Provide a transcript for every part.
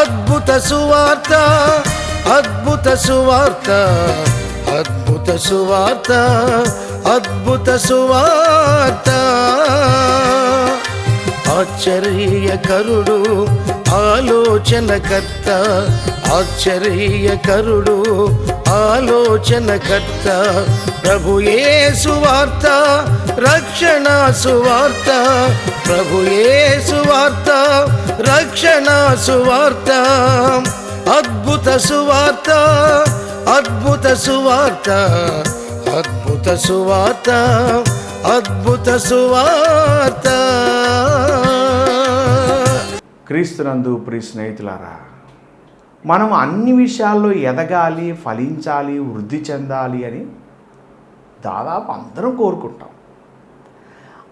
అద్భుత సువార్త అద్భుత సువార్త అద్భుత సువార్త అద్భుత సువార్త. ఆశ్చర్యకరుడు ఆలోచనకర్త ఆశ్చర్యకరుడు ఆలోచనకర్త ప్రభుయే సువార్త రక్షణ సువార్త ప్రభుయే సువార్త రక్షణ సువార్త అద్భుత సువార్త అద్భుత సువార్త అద్భుత సువార్త అద్భుత సువార్త. క్రీస్తునందు ప్రియ స్నేహితులారా మనం అన్ని విషయాల్లో ఎదగాలి ఫలించాలి వృద్ధి చెందాలి అని దాదాపు అందరం కోరుకుంటాం.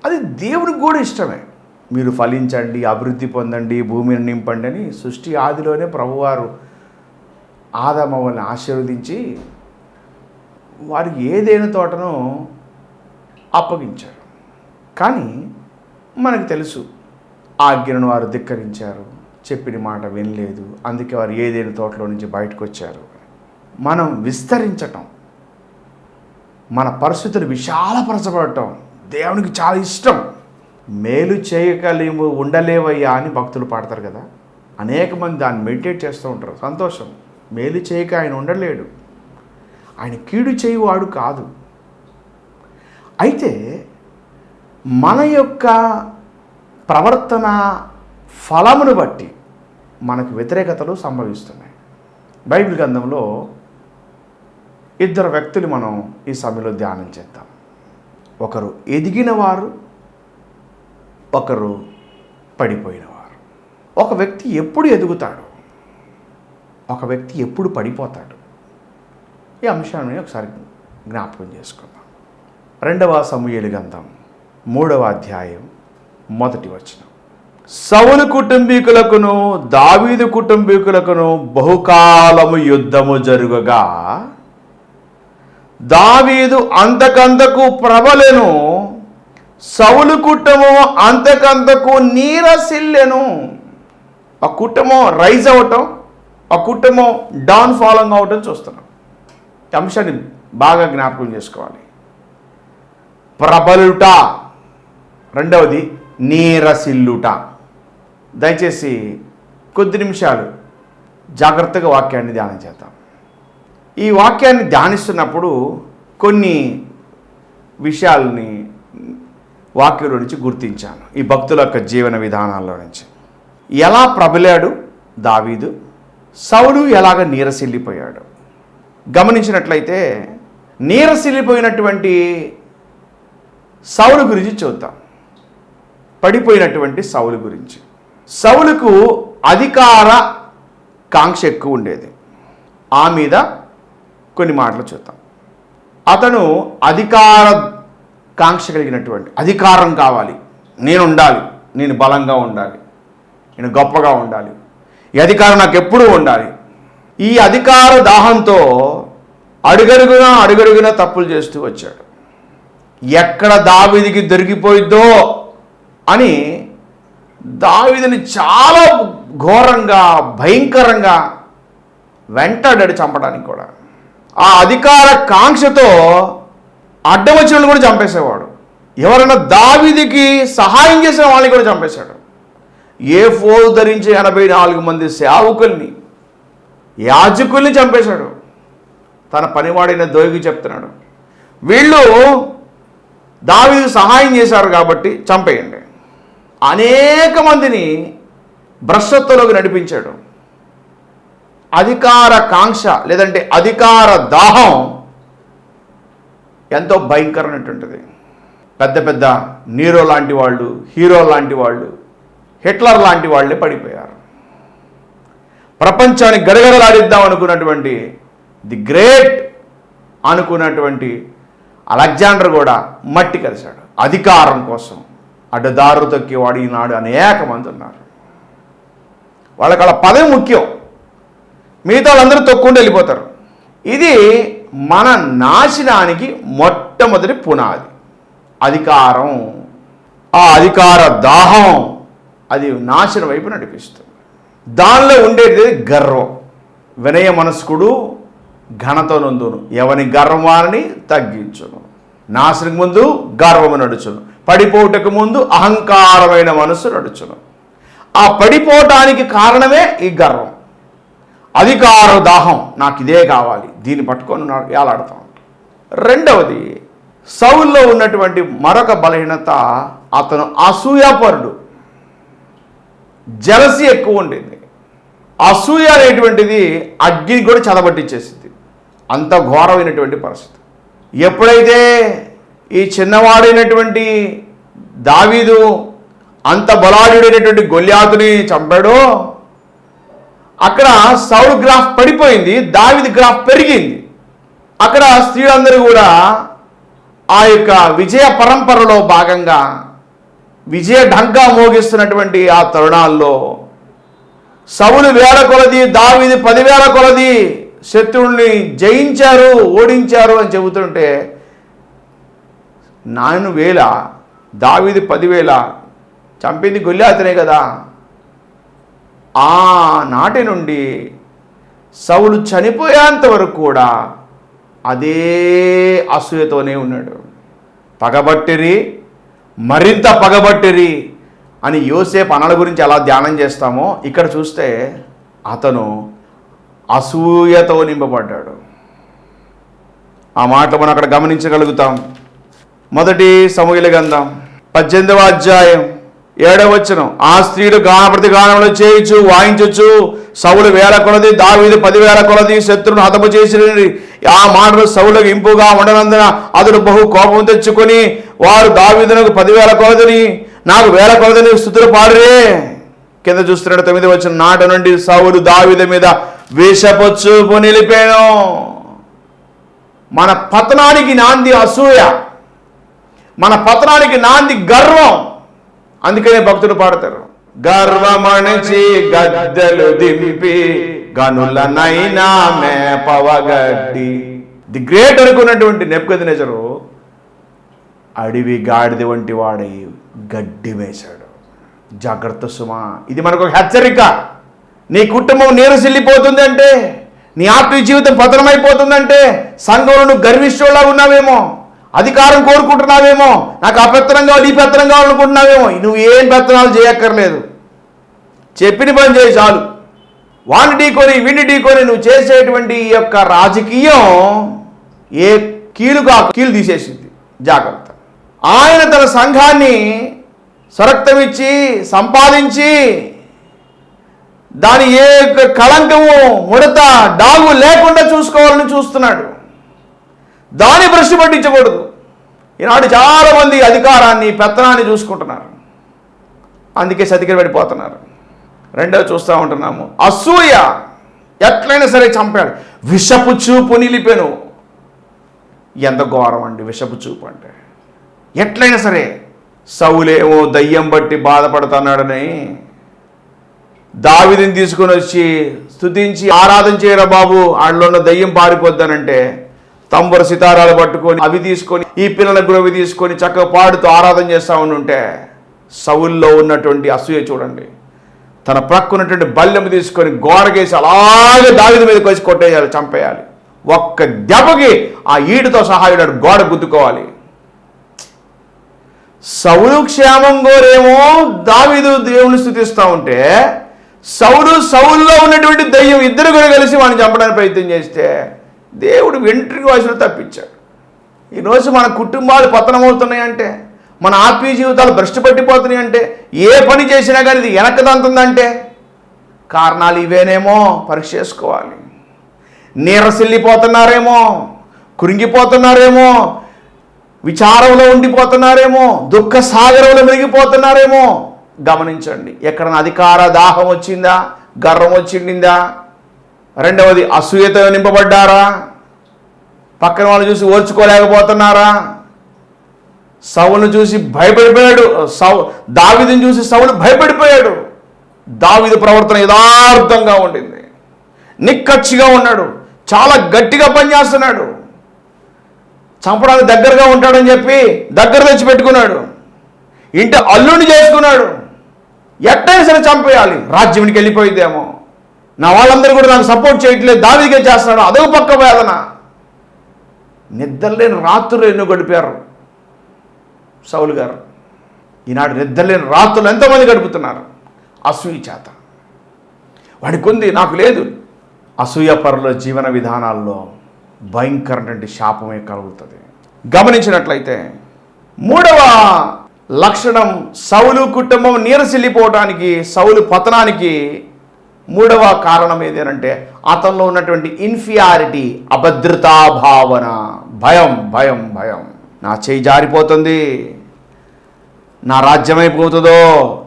అది దేవుడికి కూడా ఇష్టమే. మీరు ఫలించండి అభివృద్ధి పొందండి భూమిని నింపండి అని సృష్టి ఆదిలోనే ప్రభువారు ఆదమవల్ని ఆశీర్వదించి వారికి ఏదైనా తోటను అప్పగించారు. కానీ మనకు తెలుసు ఆజ్ఞను వారు ధిక్కరించారు. చెప్పిన మాట వినలేదు. అందుకే వారు ఏదైనా తోటలో నుంచి బయటకు వచ్చారు మనం విస్తరించటం మన పరిస్థితులు విశాలపరచబడటం దేవునికి చాలా ఇష్టం. మేలు చేయగలేము ఉండలేవయ్యా అని భక్తులు పాడతారు కదా. అనేక మంది దాన్ని మెడిటేట్ చేస్తూ ఉంటారు. సంతోషం. మేలు చేయక ఆయన ఉండలేడు. ఆయన కీడు చేయువాడు కాదు. అయితే మన యొక్క ప్రవర్తన ఫలమును బట్టి మనకు వ్యతిరేకతలు సంభవిస్తున్నాయి. బైబిల్ గ్రంథంలో ఇద్దరు వ్యక్తులు మనం ఈ సమయంలో ధ్యానం చేద్దాం. ఒకరు ఎదిగిన వారు ఒకరు పడిపోయినవారు. ఒక వ్యక్తి ఎప్పుడు ఎదుగుతాడు? ఒక వ్యక్తి ఎప్పుడు పడిపోతాడు? ఈ అంశాన్ని ఒకసారి జ్ఞాపకం చేసుకుందాం. రెండవ సమూహలు గ్రంథం మూడవ అధ్యాయం మొదటి వచనం. సౌలు కుటుంబీకులకును దావీదు కుటుంబీకులకును బహుకాలము యుద్ధము జరుగగా. దావీదు అంతకంతకు ప్రబలెను సౌలు కుటుంబం అంతకంతకు నీరసిల్లెను. ఆ కుటుంబం రైజ్ అవటం ఆ కుటుంబం డౌన్ ఫాలోంగ్ అవ్వటం చూస్తున్నాం. అంశాన్ని బాగా జ్ఞాపకం చేసుకోవాలి. ప్రబలుట రెండవది నీరసిల్లుట. దయచేసి కొద్ది నిమిషాలు జాగ్రత్తగా వాక్యాన్ని ధ్యానం చేద్దాం. ఈ వాక్యాన్ని ధ్యానిస్తున్నప్పుడు కొన్ని విషయాలని వాక్యంలో నుంచి గుర్తించాను. ఈ భక్తుల యొక్క జీవన విధానాల్లో నుంచి. ఎలా ప్రబలాడు దావీదు? సౌలు ఎలాగ నీరసిల్లిపోయాడు గమనించినట్లయితే నీరసిల్లిపోయినటువంటి సౌలు గురించి చూద్దాం. పడిపోయినటువంటి సౌలు గురించి. సౌలుకు అధికార కాంక్ష ఎక్కువ ఉండేది. ఆ మీద కొన్ని మాటలు చూద్దాం. అతను అధికార కాంక్ష కలిగినటువంటి అధికారం కావాలి. నేను ఉండాలి. నేను బలంగా ఉండాలి. నేను గొప్పగా ఉండాలి. ఈ అధికారం నాకు ఎప్పుడూ ఉండాలి. ఈ అధికార దాహంతో అడుగడుగున అడుగడుగున తప్పులు చేస్తూ వచ్చాడు. ఎక్కడ దావిదికి దొరికిపోయిద్దో అని దావిదిని చాలా ఘోరంగా భయంకరంగా వెంటాడాడు చంపడానికి కూడా. ఆ అధికార కాంక్షతో అడ్డం వచ్చిన వాళ్ళని కూడా చంపేసేవాడు. ఎవరైనా దావిదికి సహాయం చేసిన వాళ్ళని కూడా చంపేశాడు. ఏ ఫోర్ ధరించి ఎనభై నాలుగు మంది సేవకుల్ని యాజకుల్ని చంపేశాడు. తన పనివాడైన దోగి చెప్తున్నాడు వీళ్ళు దావీదు సహాయం చేశారు కాబట్టి చంపేయండి. అనేక మందిని భ్రష్టత్వంలోకి నడిపించాడు. అధికార కాంక్ష లేదంటే అధికార దాహం ఎంతో భయంకరమైనటువంటిది. పెద్ద పెద్ద నీరో లాంటి వాళ్ళు హీరో లాంటి వాళ్ళు హిట్లర్ లాంటి వాళ్ళే పడిపోయారు. ప్రపంచాన్ని గడగడలాడిద్దాం అనుకున్నటువంటి ది గ్రేట్ అనుకున్నటువంటి అలెగ్జాండర్ కూడా మట్టి కలిశాడు. అధికారం కోసం. అడ్డదారు తొక్కేవాడు ఈనాడు అనేక మంది ఉన్నారు వాళ్ళకి వాళ్ళ పదవి ముఖ్యం. మిగతా వాళ్ళందరూ తొక్కుంటూ వెళ్ళిపోతారు. ఇది మన నాశనానికి మొట్టమొదటి పునాది. అధికారం. ఆ అధికార దాహం అది నాశనం వైపు నడిపిస్తుంది. దానిలో ఉండేది గర్వం. వినయ మనస్కుడు ఘనత నందును ఎవని గర్వాన్ని తగ్గించును. నాశనం ముందు గర్వము నడుచును. పడిపోటకు ముందు అహంకారమైన మనసు నడుచును. ఆ పడిపోవటానికి కారణమే ఈ గర్వం. అధికార దాహం నాకు ఇదే కావాలి. దీన్ని పట్టుకొని నా- వేలాడుతూ రెండవది సౌల్లో ఉన్నటువంటి మరొక బలహీనత అతను అసూయాపరుడు. జలసి ఎక్కువ ఉండింది. అసూయ అనేటువంటిది అగ్ని కూడా చదబట్టించేసింది అంత ఘోరమైనటువంటి పరిస్థితి. ఎప్పుడైతే ఈ చిన్నవాడైనటువంటి దావీదు అంత బలాఢ్యుడైనటువంటి గొల్యాతుని చంపాడో? అక్కడ సౌడు గ్రాఫ్ పడిపోయింది దావిది గ్రాఫ్ పెరిగింది. అక్కడ స్త్రీలందరూ కూడా ఆ యొక్క విజయ పరంపరలో భాగంగా విజయ ఢంకా మోగిస్తున్నటువంటి ఆ తరుణాల్లో సవులు వేల కొలది దావిది పదివేల కొలది శత్రువుల్ని జయించారు ఓడించారు అని చెబుతుంటే నాయను వేల దావిది పదివేల చంపింది గొల్లాతనే కదా. ఆ నాటి నుండి సౌలు చనిపోయేంత వరకు కూడా అదే అసూయతోనే ఉన్నాడు. పగబట్టిరి మరింత పగబట్టిరి అని యోసేపు అనల గురించి ఎలా ధ్యానం చేస్తామో ఇక్కడ చూస్తే అతను అసూయతో నింపబడ్డాడు. ఆ మాట మనం అక్కడ గమనించగలుగుతాం. మొదటి సమూహల గంధం పద్దెనిమిదవ అధ్యాయం ఏడవచ్చును ఆ స్త్రీలు గాన ప్రతి గానములు చేయించు వాయించచ్చు సవులు వేల కొలది దావీదు పదివేల కొలది శత్రువును హతము చేసి ఆ మాటలు సవులకు ఇంపుగా ఉండనందున అతడు బహు కోపం తెచ్చుకొని వారు దావీదునకు పదివేల కొలదని నాకు వేల కొలదని స్థుతులు పాడరే కింద చూస్తున్నాడు తొమ్మిది వచ్చిన నాట నుండి సౌలు దావీద మీద వేషపొచ్చు నిలిపాను. మన పతనానికి నాంది అసూయ. మన పతనానికి నాంది గర్వం. అందుకనే భక్తులు పాడతారు. గర్వమణచి గద్దలు దింపి గనులనైనా మేపవగడ్డి ది గ్రేట్ అనుకున్నటువంటి నెప్పుకదినేచరు అడవి గాడిది వంటి వాడై గడ్డి వేశాడు. జాగ్రత్త సుమా ఇది మనకు ఒక హెచ్చరిక. నీ కుటుంబం నీరసిల్లిపోతుందంటే నీ ఆత్మీయ జీవితం పతనమైపోతుందంటే సంఘంలో నువ్వు గర్విష్ఠులా ఉన్నావేమో అధికారం కోరుకుంటున్నావేమో? నాకు ఆ పెత్తనం కావాలి ఈ పెత్తనం కావాలనుకుంటున్నావేమో? నువ్వు ఏం పెత్తనాలు చేయక్కర్లేదు. చెప్పిన పని చేయి చాలు. వాడిని ఢీకొని వీడిని ఢీకొని నువ్వు చేసేటువంటి ఈ యొక్క రాజకీయం ఏ కీలుగా కీలు తీసేసింది. జాగ్రత్త. ఆయన తన సంఘాన్ని స్వరక్తమిచ్చి సంపాదించి దాని ఏ యొక్క కళంకము ముడత డాగు లేకుండా చూసుకోవాలని చూస్తున్నాడు. దాన్ని భ్రష్టు పట్టించకూడదు. ఈనాడు చాలామంది అధికారాన్ని పెత్తనాన్ని చూసుకుంటున్నారు. అందుకే సతికి పడిపోతున్నారు. రెండవ చూస్తూ ఉంటున్నాము. అసూయ ఎట్లయినా సరే చంపాడు విషపు చూపు నిలిపెను. ఎంత ఘోరం అండి విషపు చూపు అంటే. ఎట్లయినా సరే సౌలేమో దయ్యం బట్టి బాధపడుతున్నాడని దావిదిని తీసుకొని వచ్చి స్తుతించి ఆరాధన చేయరా బాబు ఆడలో ఉన్న దయ్యం పారిపోద్దానంటే తంబుర సితారాలు పట్టుకొని అవి తీసుకొని ఈ పిల్లల గురవి తీసుకొని చక్కగా పాడుతూ ఆరాధన చేస్తూ ఉంటే సవుల్లో ఉన్నటువంటి అసూయ చూడండి. తన ప్రక్కున్నటువంటి బల్లెము తీసుకొని గోడకేసి అలాగే దావిది మీదకి వచ్చి కొట్టేయాలి చంపేయాలి. ఒక్క దెబ్బకి ఆ ఈటుతో సహాయుడు గోడ గుద్దుకోవాలి. సౌలు క్షేమం కోరేమో దావీదు దేవుని స్థుతిస్తూ ఉంటే సౌలు సౌల్లో ఉన్నటువంటి దయ్యం ఇద్దరు కూడా కలిసి వాడిని చంపడానికి ప్రయత్నం చేస్తే దేవుడు వెంట్రుకి వాసులు తప్పించాడు. ఈరోజు మన కుటుంబాలు పతనమవుతున్నాయంటే మన ఆత్మీయ జీవితాలు భ్రష్టు పట్టిపోతున్నాయి అంటే ఏ పని చేసినా కానీ ఇది వెనకదంతుందంటే కారణాలు ఇవేనేమో పరీక్ష చేసుకోవాలి నీరసిల్లిపోతున్నారేమో కృంగిపోతున్నారేమో విచారంలో ఉండిపోతున్నారేమో దుఃఖ సాగరంలో మునిగిపోతున్నారేమో గమనించండి ఎక్కడైనా అధికార దాహం వచ్చిందా గర్వం వచ్చిండిందా రెండవది అసూయతో నింపబడ్డారా? పక్కన వాళ్ళు చూసి ఓర్చుకోలేకపోతున్నారా? సౌలును చూసి భయపడిపోయాడు సౌ దావిదిని చూసి సౌలు భయపడిపోయాడు. దావిది ప్రవర్తన యథార్థంగా ఉండింది. నిక్కచ్చిగా ఉన్నాడు చాలా గట్టిగా పనిచేస్తున్నాడు. చంపడానికి దగ్గరగా ఉంటాడని చెప్పి దగ్గర తెచ్చి పెట్టుకున్నాడు. ఇంటి అల్లుని చేసుకున్నాడు. ఎట్టయినా సరే చంపేయాలి. రాజ్యానికి వెళ్ళిపోయిద్దేమో. నా వాళ్ళందరూ కూడా నాకు సపోర్ట్ చేయట్లేదు దావిగా చేస్తున్నాడు? అదో పక్క వేదన. నిద్రలేని రాత్రులు ఎన్నో గడిపారు. సౌలు గారు ఈనాడు నిద్రలేని రాత్రులు ఎంతోమంది గడుపుతున్నారు? అసూయ చేత. వాడికి ఉంది నాకు లేదు. అసూయ పరుల జీవన విధానాల్లో భయంకరమైన శాపమే కలుగుతుంది. గమనించినట్లయితే మూడవ లక్షణం సౌలు కుటుంబం నీరసిల్లిపోవడానికి సౌలు పతనానికి మూడవ కారణం ఏదేనంటే అతనిలో ఉన్నటువంటి ఇన్ఫియారిటీ అభద్రతా భావన. భయం భయం భయం. నా చేయి జారిపోతుంది. నా రాజ్యం అయిపోతుందో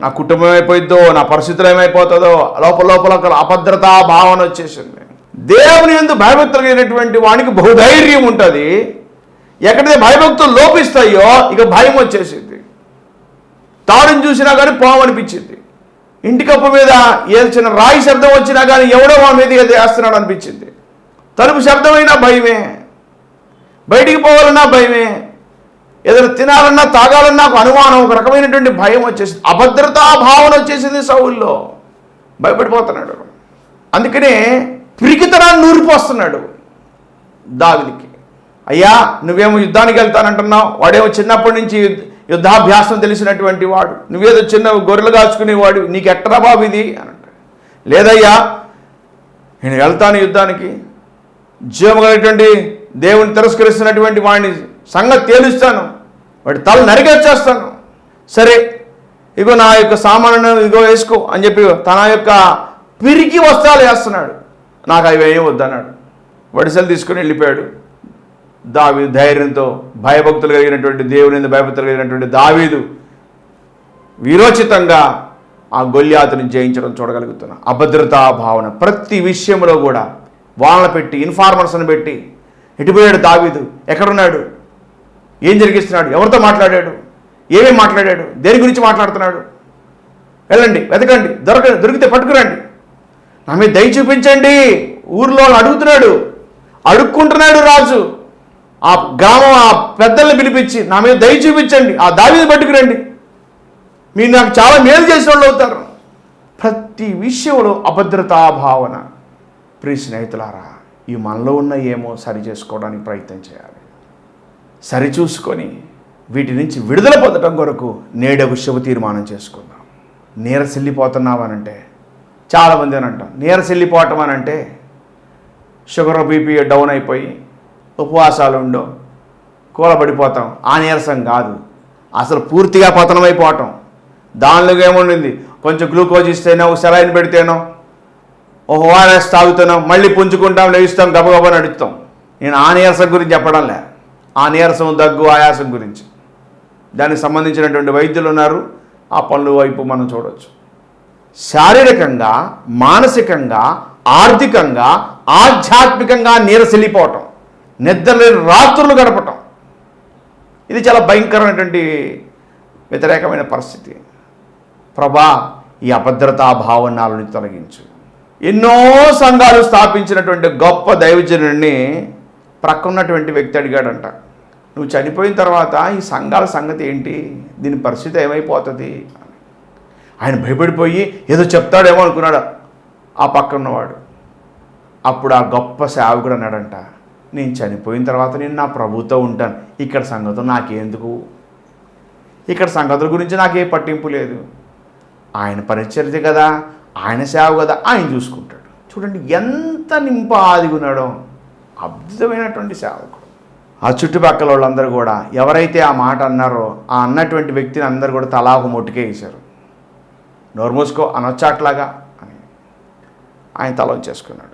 నా కుటుంబం అయిపోయిద్దో నా పరిస్థితులు ఏమైపోతుందో లోపల లోపల ఒక అభద్రతా భావన వచ్చేసింది. దేవుని ఎందు భయభక్తులైనటువంటి వానికి బహుధైర్యం ఉంటుంది. ఎక్కడైతే భయభక్తులు లోపిస్తాయో ఇక భయం వచ్చేసింది. తాడుని చూసినా కానీ పోవనిపించింది. ఇంటి కప్పు మీద ఏ చిన్న రాయి శబ్దం వచ్చినా కానీ ఎవడో మా మీద వేస్తున్నాడు అనిపించింది. తలుపు శబ్దమైనా భయమే. బయటికి పోవాలన్నా భయమే. ఏదైనా తినాలన్నా తాగాలన్నా ఒక అనుమానం ఒక రకమైనటువంటి భయం వచ్చేసింది. అభద్రతా భావన వచ్చేసింది సౌల్లో. భయపడిపోతున్నాడు. అందుకనే పిరికితనాన్ని నూరిపోస్తున్నాడు దావిదికి. అయ్యా నువ్వేమో యుద్ధానికి వెళ్తానంటున్నావు. వాడేమో చిన్నప్పటి నుంచి యుద్ధ- యుద్ధాభ్యాసం తెలిసినటువంటి వాడు. నువ్వేదో చిన్న గొర్రెలు కాచుకునేవాడు నీకు ఎట్టరా బాబు ఇది? అని అంటాడు. లేదయ్యా నేను వెళ్తాను యుద్ధానికి. జీవం కలిగినటువంటి దేవుని తిరస్కరిస్తున్నటువంటి వాడిని సంగతి తేలుస్తాను. వాడి తల నరికేచ్చేస్తాను సరే ఇగో నా యొక్క సామాను ఇగో వేసుకో అని చెప్పి తన యొక్క పిరికి వస్త్రాలు వేస్తున్నాడు. నాకు అవి ఏం వద్దన్నాడు వడిసెలు తీసుకుని వెళ్ళిపోయాడు. దావీదు ధైర్యంతో భయభక్తులు కలిగినటువంటి దేవుని భయభక్తులు కలిగినటువంటి దావీదు విరోచితంగా ఆ గొల్యాతుని జయించడం చూడగలుగుతున్నాం. అభద్రతా భావన. ప్రతి విషయంలో కూడా వాళ్ళని పెట్టి ఇన్ఫార్మర్స్ని పెట్టి ఎటుపోయాడు దావీదు. ఎక్కడున్నాడు? ఏం జరిగిస్తున్నాడు? ఎవరితో మాట్లాడాడు? ఏమేమి మాట్లాడాడు? దేని గురించి మాట్లాడుతున్నాడు? వెళ్ళండి వెతకండి దొరక దొరికితే పట్టుకురండి. నా మీద దయ చూపించండి. ఊర్లో వాళ్ళు అడుగుతున్నాడు. అడుక్కుంటున్నాడు రాజు. ఆ గ్రామం ఆ పెద్దల్ని పిలిపించి నా మీద దయ చూపించండి ఆ దావిని పట్టుకురండి. మీరు నాకు చాలా మేలు చేసిన వాళ్ళు అవుతారు. ప్రతి విషయంలో అభద్రతా భావన. ప్రియ స్నేహితులారా ఈ మనలో ఉన్న ఏమో సరి చేసుకోవడానికి ప్రయత్నం చేయాలి. సరిచూసుకొని వీటి నుంచి విడుదల పొందడం కొరకు నేడొక శుభ తీర్మానం చేసుకుందాం. నీరసిల్లిపోతున్నామనంటే చాలామంది అని అంటాం నీరసిల్లిపోవటం అని అంటే షుగర్ బీపీ డౌన్ అయిపోయి ఉపవాసాలు ఉండవు కూలబడిపోతాం. ఆ నీరసం కాదు. అసలు పూర్తిగా పతనమైపోవటం. దానిలో ఏముండింది? కొంచెం గ్లూకోజ్ ఇస్తేనో ఒక సెలైన్ పెడితేనో ఓ ఓఆర్ఎస్ తాగుతున్నాం మళ్ళీ పుంజుకుంటాం లేస్తాం గబగబా నడుస్తాం నేను ఆ నీరసం గురించి చెప్పడం లే. ఆ నీరసం దగ్గు ఆయాసం గురించి. దానికి సంబంధించినటువంటి వైద్యులు ఉన్నారు. ఆ పనుల వైపు మనం చూడవచ్చు శారీరకంగా మానసికంగా ఆర్థికంగా ఆధ్యాత్మికంగా నీరసిల్లిపోవటం. నిద్రలేని రాత్రులు గడపటం. ఇది చాలా భయంకరమైనటువంటి వ్యతిరేకమైన పరిస్థితి. ప్రభా ఈ అభద్రతా భావన నుంచి తొలగించు. ఎన్నో సంఘాలు స్థాపించినటువంటి గొప్ప దైవజనుడిని ప్రక్కన్నటువంటి వ్యక్తి అడిగాడంట. నువ్వు చనిపోయిన తర్వాత ఈ సంఘాల సంగతి ఏంటి? దీని పరిస్థితి ఏమైపోతుంది? ఆయన భయపడిపోయి ఏదో చెప్తాడేమో అనుకున్నాడు ఆ పక్కన ఉన్నవాడు. అప్పుడు ఆ గొప్ప సేవకుడు అన్నాడంట నేను చనిపోయిన తర్వాత నేను నా ప్రభుతో ఉంటాను. ఇక్కడ సంగతులు నాకెందుకు? ఇక్కడ సంగతుల గురించి నాకే పట్టింపు లేదు. ఆయన పరిచర్య కదా ఆయన సేవ కదా ఆయన చూసుకుంటాడు. చూడండి ఎంత నింప ఆదిగునడం అద్భుతమైనటువంటి సేవకుడు. ఆ చుట్టుపక్కల వాళ్ళందరూ కూడా ఎవరైతే ఆ మాట అన్నారో ఆ అన్నటువంటి వ్యక్తిని అందరూ కూడా తలా ఒక మొట్టుకే వేశారు. నోరు మూసుకో అనొచ్చాట్లాగా అని ఆయన తల చేసుకున్నాడు.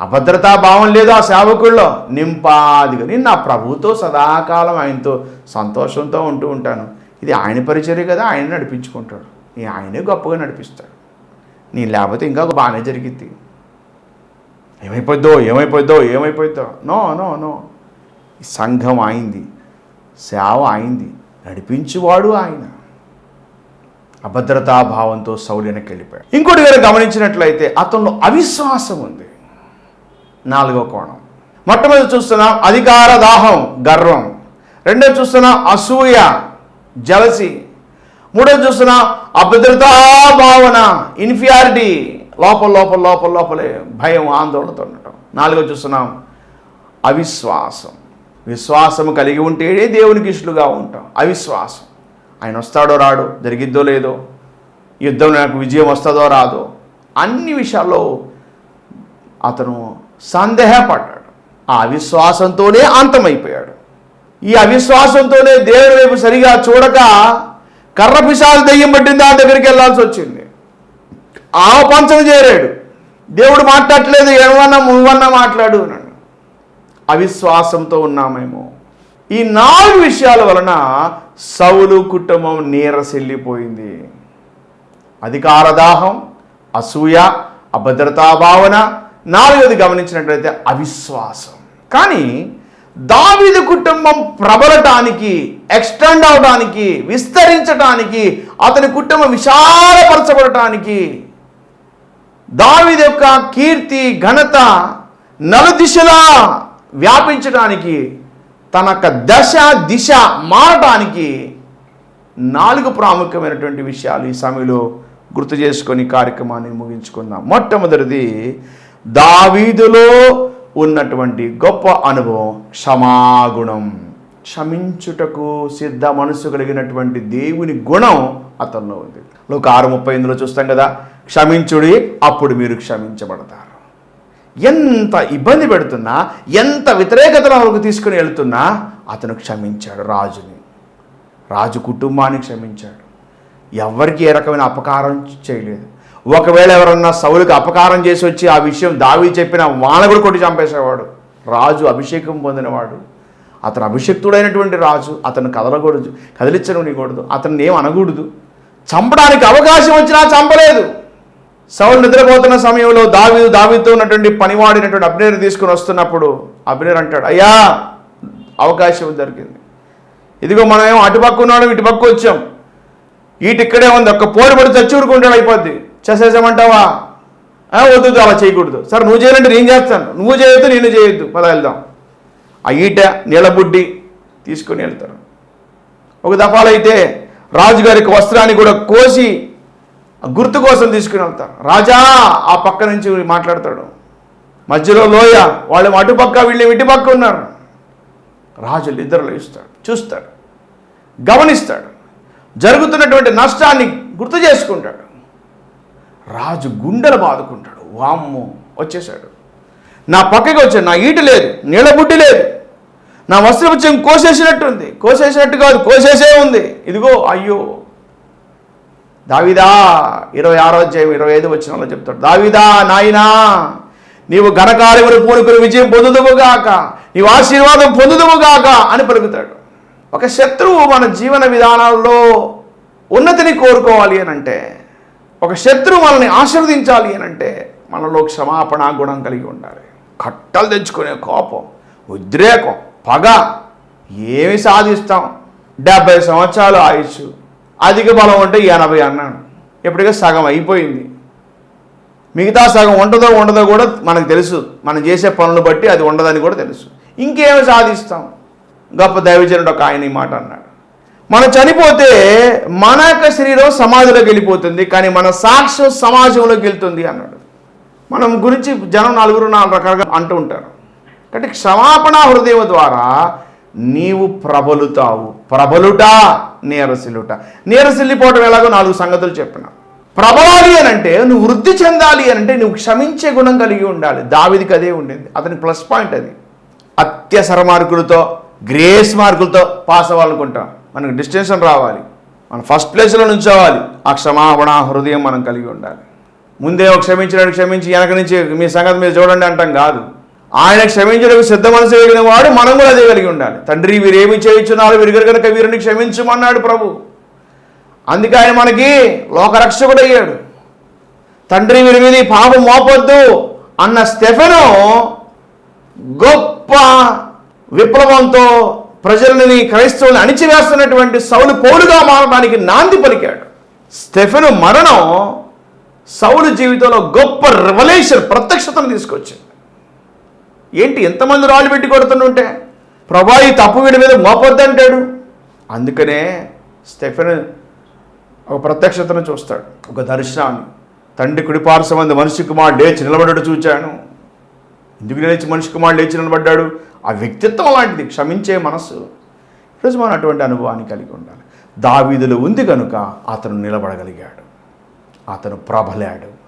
అభద్రతా భావం లేదు ఆ సేవకుల్లో. నింపాదిగా. నేను నా ప్రభుతో సదాకాలం ఆయనతో సంతోషంతో ఉంటూ ఉంటాను. ఇది ఆయన పరిచర్య కదా ఆయన నడిపించుకుంటాడు. నీ ఆయనే గొప్పగా నడిపిస్తాడు. నీ లేకపోతే ఇంకా బాగానే జరిగిద్ది. ఏమైపోద్దో ఏమైపోద్దో ఏమైపోద్దో? No no no. సంఘం ఆయింది. సేవ ఆయింది. నడిపించువాడు ఆయన. అభద్రతా భావంతో సౌర్యానికి వెళ్ళిపోయాడు ఇంకోటి గారు గమనించినట్లయితే అతనిలో అవిశ్వాసం ఉంది. నాలుగో కోణం. మొట్టమొదటి చూస్తున్నాం అధికార దాహం గర్వం. రెండో చూస్తున్నాం అసూయ జలసి. మూడోది చూస్తున్నాం అభద్రతా భావన ఇన్ఫియారిటీ. లోపల లోపల లోపల లోపలే భయం ఆందోళనతో ఉండటం. నాలుగో చూస్తున్నాం అవిశ్వాసం. విశ్వాసం కలిగి ఉంటేనే దేవునికి ఇష్టలుగా ఉంటాం. అవిశ్వాసం. ఆయన వస్తాడో రాడు జరిగిద్దో లేదో యుద్ధం నాకు విజయం వస్తుందో రాదో అన్ని విషయాల్లో అతను సందేహపడ్డాడు. ఆ అవిశ్వాసంతోనే అంతమైపోయాడు. ఈ అవిశ్వాసంతోనే దేవుడి వైపు సరిగా చూడక కర్ర పిశాలు దెయ్యం పట్టింది ఆ దగ్గరికి వెళ్ళాల్సి వచ్చింది. ఆ పంచం చేరాడు. దేవుడు మాట్లాడలేదు ఏమన్నా నువ్వన్నా మాట్లాడు అన్నాడు. అవిశ్వాసంతో ఉన్నామేమో ఈ నాలుగు విషయాల వలన సౌలు కుటుంబం నీరసెళ్ళిపోయింది అధికార దాహం అసూయ అభద్రతా భావన నాలుగోది గమనించినట్లయితే అవిశ్వాసం. కానీ దావీదు కుటుంబం ప్రబలటానికి ఎక్స్టెండ్ అవడానికి విస్తరించటానికి అతని కుటుంబం విశాలపరచబడటానికి దావీదు యొక్క కీర్తి ఘనత నలుదిశలా వ్యాపించడానికి తన యొక్క దశ దిశ మారటానికి నాలుగు ప్రాముఖ్యమైనటువంటి విషయాలు ఈ సమయంలో గుర్తు చేసుకొని కార్యక్రమాన్ని ముగించుకుందాం. మొట్టమొదటిది దావీదులో ఉన్నటువంటి గొప్ప అనుభవం క్షమాగుణం. క్షమించుటకు సిద్ధ మనసు కలిగినటువంటి దేవుని గుణం అతనిలో ఉంది. లోక ఆరు ముప్పై ఎనిమిదిలో చూస్తాం కదా క్షమించుడి అప్పుడు మీరు క్షమించబడతారు. ఎంత ఇబ్బంది పెడుతున్నా ఎంత వ్యతిరేకతను వ్యతిరేకతలకు తీసుకుని వెళ్తున్నా అతను క్షమించాడు రాజుని. రాజు కుటుంబాన్ని క్షమించాడు. ఎవరికి ఏ రకమైన అపకారం చేయలేదు. ఒకవేళ ఎవరన్నా సౌలుకి అపకారం చేసి వచ్చి ఆ విషయం దావి చెప్పిన వాన కూడా కొట్టి చంపేసేవాడు. రాజు అభిషేకం పొందినవాడు. అతను అభిషక్తుడైనటువంటి రాజు అతను కదలకూడదు కదిలించనివ్వకూడదు అతన్ని ఏం అనకూడదు. చంపడానికి అవకాశం వచ్చినా చంపలేదు. సౌలు నిద్రపోతున్న సమయంలో దావి దావితో ఉన్నటువంటి పనివాడినటువంటి అబ్నేర్ తీసుకుని వస్తున్నప్పుడు అబ్నేర్ అంటాడు అయ్యా అవకాశం దొరికింది. ఇదిగో మనం ఏమో అటుపక్క ఉన్నాడు ఇటుపక్క వచ్చాం. ఈటి ఇక్కడే ఉంది ఒక్క పోరు పడి చచ్చి ఊరుకుంటాడు అయిపోద్ది. చేసేసామంటావా? ఆ, వద్దు అలా చేయకూడదు. సార్ నువ్వు చేయాలంటే నేను చేస్తాను. నువ్వు చేయొద్దు నేను చేయొద్దు. పద వెళ్దాం. ఆ ఈట నీళ్ళబుడ్డి తీసుకొని వెళ్తారు. ఒక దఫాలైతే రాజుగారికి వస్త్రాన్ని కూడా కోసి ఆ గుర్తు కోసం తీసుకుని వెళ్తారు. రాజా ఆ పక్క నుంచి మాట్లాడతాడు. మధ్యలో లోయ వాళ్ళు అటుపక్క వీళ్ళు ఇటుపక్క ఉన్నారు. రాజులు ఇద్దరు లేస్తాడు చూస్తాడు. గమనిస్తాడు. జరుగుతున్నటువంటి నష్టాన్ని గుర్తు చేసుకుంటాడు. రాజు గుండెలు బాదుకుంటాడు. వామ్మో వచ్చేసాడు నా పక్కకి వచ్చాడు. నా ఈట లేదు నీళ్ళ బుడ్డి లేదు. నా వస్త్రపుచ్చం కోసేసినట్టుంది. కోసేసినట్టు కాదు కోసేసే ఉంది. ఇదిగో అయ్యో. దావిదా ఇరవై ఆరో అధ్యాయం ఇరవై ఐదు వచ్చిన చెప్తాడు. దావిదా నాయనా నీవు ఘనకార్యములు పూనుకుని విజయం పొందుదువుగాక నీవు ఆశీర్వాదం పొందుదువుగాక అని పలుకుతాడు. ఒక శత్రువు మన జీవన విధానాల్లో ఉన్నతిని కోరుకోవాలి అని అంటే ఒక శత్రువు మనల్ని ఆశీర్వదించాలి అని అంటే మనలో క్షమాపణ గుణం కలిగి ఉండాలి. కట్టలు తెచ్చుకునే కోపం ఉద్రేకం పగ ఏమి సాధిస్తాం? డెబ్బై సంవత్సరాలు ఆయుష్ అధిక బలం ఉంటే ఎనభై అన్నాడు. ఇప్పటికే సగం అయిపోయింది. మిగతా సగం ఉండదో ఉండదో కూడా మనకు తెలుసు. మనం చేసే పనులు బట్టి అది ఉండదని కూడా తెలుసు. ఇంకేమి సాధిస్తాం? గొప్ప దైవజనుడు ఒక ఆయన ఈ మాట అన్నాడు. మనం చనిపోతే మన యొక్క శరీరం సమాధిలోకి వెళ్ళిపోతుంది కానీ మన సాక్ష్యం సమాజంలోకి వెళ్తుంది అన్నాడు. మనం గురించి జనం నలుగురు నాలుగు రకాలుగా అంటూ ఉంటారు. కాబట్టి క్షమాపణ హృదయం ద్వారా నీవు ప్రబలుతావు. ప్రబలుట నీరసిల్లుట. నీరసిల్లిపోవటం ఎలాగో నాలుగు సంగతులు చెప్పిన ప్రబలాలి అని అంటే నువ్వు వృద్ధి చెందాలి అని అంటే నువ్వు క్షమించే గుణం కలిగి ఉండాలి. దావిదికి అదే ఉండింది. అతని ప్లస్ పాయింట్ అది. అత్యవసర మార్కులతో గ్రేస్ మార్కులతో పాస్ అవ్వాలనుకుంటాం. మనకు డిస్టింక్షన్ రావాలి. మనం ఫస్ట్ ప్లేస్లో నుంచోవాలి. ఆ క్షమాపణ హృదయం మనం కలిగి ఉండాలి. ముందే ఒక క్షమించడానికి క్షమించి వెనక నుంచి మీ సంగతి మీరు చూడండి అంటాం కాదు. ఆయన క్షమించడానికి సిద్ధ మనసు కలిగిన వాడు మనం కూడా అదే కలిగి ఉండాలి. తండ్రి వీరేమి చేయించున్నారు వీరి కనుక వీరిని క్షమించమన్నాడు ప్రభు. అందుకే ఆయన మనకి లోకరక్షకుడు అయ్యాడు. తండ్రి వీరి మీద పాపం మోపొద్దు అన్న స్టెఫెను గొప్ప విప్లవంతో ప్రజలని క్రైస్తవుని అణిచివేస్తున్నటువంటి సౌలు పౌలుగా మారడానికి నాంది పలికాడు. స్టెఫెను మరణం సౌలు జీవితంలో గొప్ప రెవల్యూషన్ ప్రత్యక్షతను తీసుకొచ్చింది. ఏంటి ఎంతమంది రాళ్ళు పెట్టి కొడుతుంటే ప్రభా ఈ తప్పు వీడి మీద మోపొద్దంటాడు అందుకనే స్టెఫెన్ ఒక ప్రత్యక్షతను చూస్తాడు. ఒక దర్శనాన్ని. తండ్రి కుడిపార్శ్వమంది మనిషి కుమారుడు లేచి నిలబడ్డాడు చూచాను. ఎందుకు లేచి మనిషి కుమారుడు లేచి నిలబడ్డాడు? ఆ వ్యక్తిత్వం లాంటిది క్షమించే మనస్సు. ఈరోజు మనం అటువంటి అనుభవాన్ని కలిగి ఉండాలి. దావీదులు ఉంది కనుక అతను నిలబడగలిగాడు. అతను ప్రబలాడు.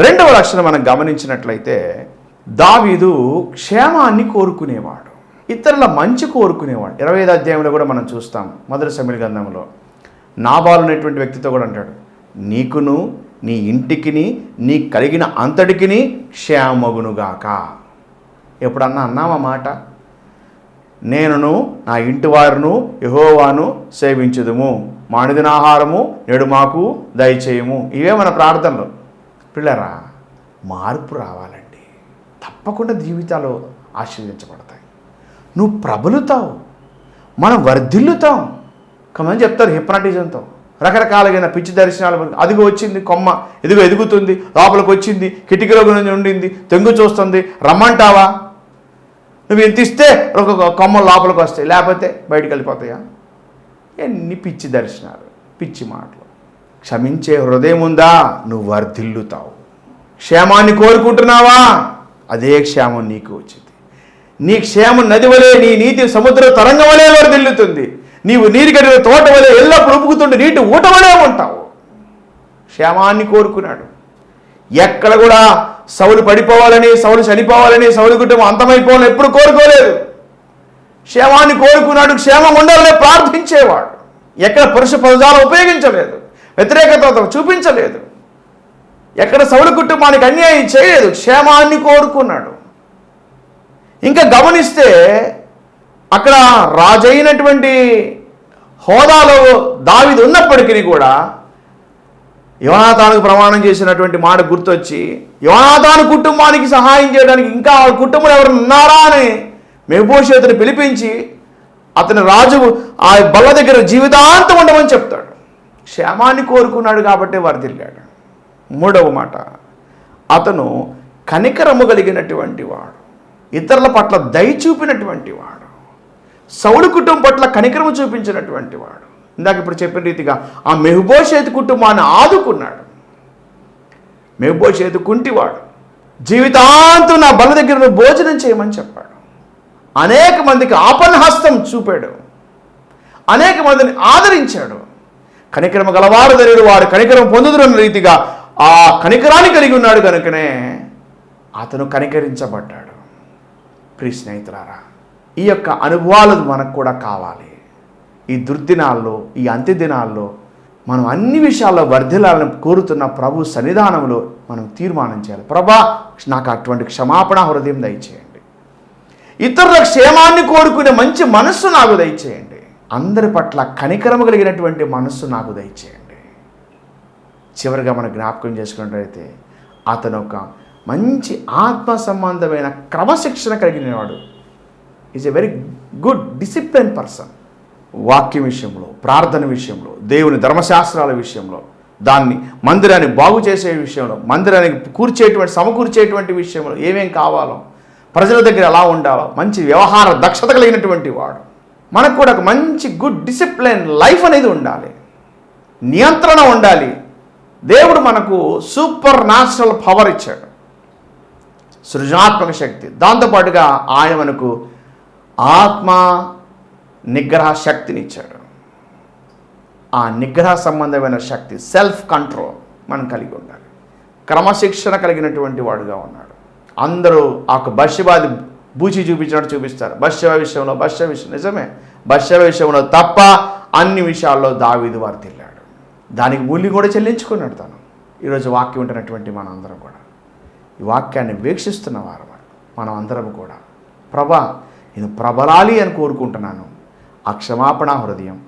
రెండవ లక్షణం మనం గమనించినట్లయితే దావీదు క్షేమాన్ని కోరుకునేవాడు. ఇతరుల మంచి కోరుకునేవాడు. ఇరవై ఐదు అధ్యాయంలో కూడా మనం చూస్తాం. మొదటి సమీల గంధంలో నాబాలు అనేటువంటి వ్యక్తితో కూడా అంటాడు. నీకును నీ ఇంటికిని నీ కలిగిన అంతటికిని క్షేమగునుగాక ఎప్పుడన్నా అన్నామా మాట? నేనును నా ఇంటి వారును యహోవాను సేవించుదుము. మానిదిన ఆహారము నేడు మాకు దయచేయము. ఇవే మన ప్రార్థనలు. పిల్లరా మార్పు రావాలండి. తప్పకుండా జీవితాలు ఆశీర్వించబడతాయి నువ్వు ప్రబలుతావు. మనం వర్ధిల్లుతాం. కమని చెప్తారు హిప్నాటిజంతో. రకరకాలైన పిచ్చి దర్శనాలు అదిగో వచ్చింది కొమ్మ ఇదిగో ఎదుగుతుంది లోపలికి వచ్చింది కిటికీలో ఉండింది తెంగు చూస్తుంది రమ్మంటావా? నువ్వు ఎంత ఇస్తే ఒక కొమ్మ లోపలికి వస్తాయి. లేకపోతే బయటికి వెళ్ళిపోతాయా? ఎన్ని పిచ్చి దర్శనాలు పిచ్చి మాటలు. క్షమించే హృదయం ఉందా? నువ్వు వర్ధిల్లుతావు. క్షేమాన్ని కోరుకుంటున్నావా? అదే క్షేమం నీకు వచ్చింది. నీ క్షేమం నది వలె నీ నీతి సముద్ర తరంగం వలె వర్ధిల్లుతుంది. నీవు నీరు కడిగిన తోట వలె ఎల్లప్పుడు ఉప్పుకుతుంటే నీటి ఊట వలె ఉంటావు. క్షేమాన్ని కోరుకున్నాడు. ఎక్కడ కూడా సౌలు పడిపోవాలని సౌలు చనిపోవాలని సౌలు కుటుంబం అంతమైపోవాలని ఎప్పుడు కోరుకోలేదు. క్షేమాన్ని కోరుకున్నాడు క్షేమం ఉండాలని ప్రార్థించేవాడు. ఎక్కడ పురుష పదజాలం ఉపయోగించలేదు వ్యతిరేకత చూపించలేదు. ఎక్కడ సౌలు కుటుంబానికి అన్యాయం చేయలేదు క్షేమాన్ని కోరుకున్నాడు. ఇంకా గమనిస్తే అక్కడ రాజైనటువంటి హోదాలో దావిది ఉన్నప్పటికీ కూడా యువనాథానికి ప్రమాణం చేసినటువంటి మాట గుర్తొచ్చి యువనాథాను కుటుంబానికి సహాయం చేయడానికి ఇంకా వాళ్ళ కుటుంబంలో ఎవరు ఉన్నారా అని మెహబోషేతుని పిలిపించి అతని రాజు ఆ బల్ల దగ్గర జీవితాంతం ఉండమని చెప్తాడు. క్షేమాన్ని కోరుకున్నాడు కాబట్టి తిరిగాడు. మూడవ మాట అతను కనికరము కలిగినటువంటి వాడు. ఇతరుల పట్ల దయ చూపినటువంటి వాడు. సౌడు కుటుంబం పట్ల కనికరము చూపించినటువంటి వాడు. ఇందాక ఇప్పుడు చెప్పిన రీతిగా ఆ మెహబోషేతు కుటుంబాన్ని ఆదుకున్నాడు. మెహబోషేతు కుంటివాడు. జీవితాంతం నా బల దగ్గర నువ్వు భోజనం చేయమని చెప్పాడు. అనేక మందికి ఆపన్హస్తం చూపాడు. అనేక మందిని ఆదరించాడు. కనికరం గలవారు తెలియదు వారు కనికరం పొందుతున్న రీతిగా ఆ కనికరాన్ని కలిగి ఉన్నాడు కనుకనే అతను కనికరించబడ్డాడు. ప్రియ స్నేహితులారా ఈ యొక్క అనుభవాలు మనకు కూడా కావాలి. ఈ దుర్దినాల్లో ఈ అంత్యదినాల్లో మనం అన్ని విషయాల్లో వర్ధిల్లాలని కోరుతున్న ప్రభు సన్నిధానంలో మనం తీర్మానం చేయాలి. ప్రభా నాకు అటువంటి క్షమాపణ హృదయం దయచేయండి. ఇతరుల క్షేమాన్ని కోరుకునే మంచి మనస్సు నాకు దయచేయండి. అందరి పట్ల కనికరము కలిగినటువంటి మనస్సు నాకు దయచేయండి. చివరిగా మనం జ్ఞాపకం చేసుకున్నట్లయితే అతను ఒక మంచి ఆత్మ సంబంధమైన క్రమశిక్షణ కలిగినవాడు. Is a very good discipline person వాక్యం విషయంలో ప్రార్థన విషయంలో దేవుని ధర్మశాస్త్రాల విషయంలో దాన్ని మందిరాన్ని బాగు చేసే విషయంలో మందిరానికి కూర్చేటువంటి సమకూర్చేటువంటి విషయంలో ఏమేం కావాలో ప్రజల దగ్గర ఎలా ఉండాలో మంచి వ్యవహార దక్షత కలిగినటువంటి వాడు. మనకు కూడా ఒక మంచి గుడ్ డిసిప్లిన్ లైఫ్ అనేది ఉండాలి. నియంత్రణ ఉండాలి. దేవుడు మనకు సూపర్ న్యాచురల్ పవర్ ఇచ్చాడు. సృజనాత్మక శక్తి. దాంతోపాటుగా ఆయన మనకు ఆత్మ నిగ్రహ శక్తినిచ్చాడు ఆ నిగ్రహ సంబంధమైన శక్తి సెల్ఫ్ కంట్రోల్ మనం కలిగి ఉండాలి. క్రమశిక్షణ కలిగినటువంటి వాడుగా ఉన్నాడు. అందరూ ఆ బష్యబాది బూచి చూపించినట్టు చూపిస్తారు. బష్యవ విషయంలో బష్య విషయం నిజమే. బష్యవ విషయంలో తప్ప అన్ని విషయాల్లో దావీదు వార్తిల్లాడు దానికి మూల్యం కూడా చెల్లించుకున్నాడు తను. ఈరోజు వాక్యం ఉంటున్నటువంటి మనం అందరం కూడా. ఈ వాక్యాన్ని వీక్షిస్తున్న వారు మనం అందరం కూడా. ప్రభా నేను ప్రబలాలి అని కోరుకుంటున్నాను. ఆ క్షమాపణ హృదయం.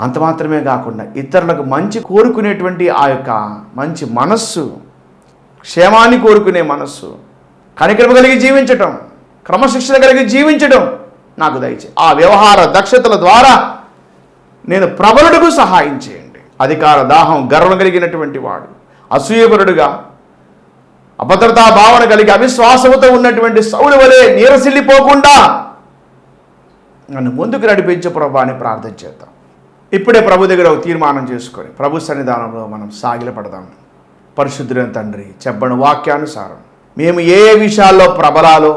అంత మాత్రమే కాకుండా ఇతరులకు మంచి కోరుకునేటువంటి ఆ యొక్క మంచి మనస్సు క్షేమాన్ని కోరుకునే మనస్సు కనికరమ కలిగి జీవించటం క్రమశిక్షణ కలిగి జీవించటం నాకు దయచే ఆ వ్యవహార దక్షతల ద్వారా నేను ప్రబలుడుకు సహాయం చేయండి. అధికార దాహం గర్వం కలిగినటువంటి వాడు అసూయపరుడుగా అభద్రతా భావన కలిగి అవిశ్వాసముతో ఉన్నటువంటి సౌలు వలె నీరసిల్లిపోకుండా నన్ను ముందుకు నడిపించే ప్రభా అని ప్రార్థన చేద్దాం. ఇప్పుడే ప్రభు దగ్గర ఒక తీర్మానం చేసుకొని ప్రభు సన్నిధానంలో మనం సాగిలపడదాం. పరిశుద్ధులైన తండ్రి చెప్పని వాక్యానుసారం మేము ఏ ఏ విషయాల్లో ప్రబలాలో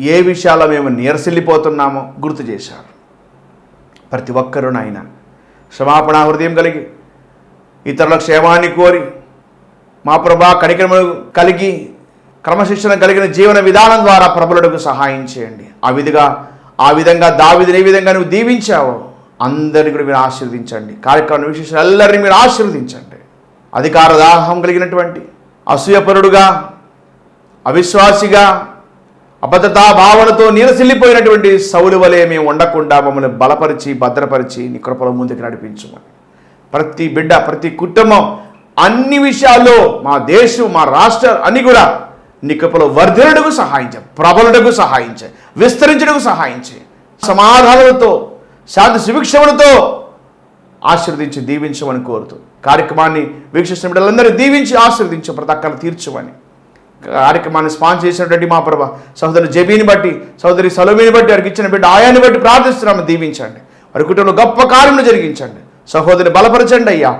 ఏ విషయాల్లో మేము నీరసిల్లిపోతున్నామో గుర్తు చేశారు. ప్రతి ఒక్కరూ నాయన క్షమాపణ హృదయం కలిగి ఇతరుల క్షేమాన్ని కోరి మా ప్రభా కనికరములు కలిగి క్రమశిక్షణ కలిగిన జీవన విధానం ద్వారా ప్రభులకు సహాయం చేయండి. ఆ విధిగా ఆ విధంగా దావిదని ఏ విధంగా నువ్వు దీవించావో అందరిని కూడా మీరు ఆశీర్వదించండి. కార్యక్రమం విశేషాలు అందరినీ మీరు ఆశీర్వదించండి. అధికార దాహం కలిగినటువంటి అసూయపరుడుగా అవిశ్వాసిగా అభద్రతా భావనతో నీరసిల్లిపోయినటువంటి సౌలు వలె మేము ఉండకుండా మమ్మల్ని బలపరిచి భద్రపరిచి నీ కృపల ముందుకు నడిపించమని. ప్రతి బిడ్డ ప్రతి కుటుంబం అన్ని విషయాల్లో మా దేశం మా రాష్ట్రం అన్ని కూడా నీ కృపలో వర్ధనుడకు సహాయించాయి ప్రబలుడకు సహాయించాయి విస్తరించడానికి చేయండి సమాధానాలతో శాంతి సుభిక్షములతో ఆశీర్వదించి దీవించమని కోరుతూ కార్యక్రమాన్ని వీక్షిస్తున్న బిడ్డలందరూ దీవించి ఆశీర్వదించి ప్రతక్కలు తీర్చమని. కార్యక్రమాన్ని స్పాన్స్ చేసినటువంటి మా ప్రభ సహోదరు జబీని బట్టి సహోదరి సలోమిని బట్టి వారికి ఇచ్చిన బిడ్డ ఆయాన్ని బట్టి ప్రార్థిస్తున్నాము దీవించండి. వారి కుటుంబంలో గొప్ప కార్యములు జరిగించండి. సహోదరిని బలపరచండి అయ్యా.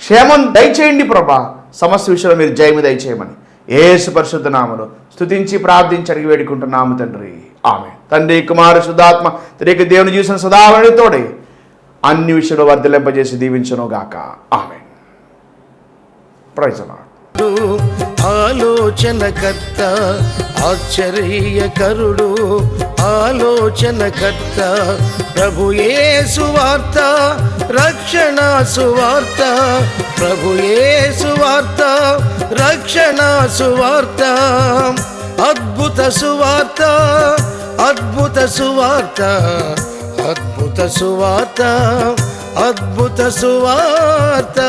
క్షేమం దయచేయండి ప్రభా. సమస్య విషయంలో మీరు జయము దయచేయమని. ఏసు పరిశుద్ధ నామను స్థుతించి ప్రార్థించి అడిగి వేడుకుంటున్నాము తండ్రి. ఆమె తండ్రి కుమారు శుద్ధాత్మ తిరిగి దేవుని చూసిన సదావరణితోడే అన్ని విషయంలో వర్ధలింపజేసి దీవించను గాక ఆమె ప్రైజ్ ఆలోచనకర్త ఆశ్చర్యకరుడు ఆలోచనకర్త ప్రభుయే సువార్త రక్షణ సువార్త ప్రభుయే సువార్త రక్షణ సువార్త అద్భుత సువార్త అద్భుత సువార్త అద్భుత సువార్త అద్భుత సువార్త.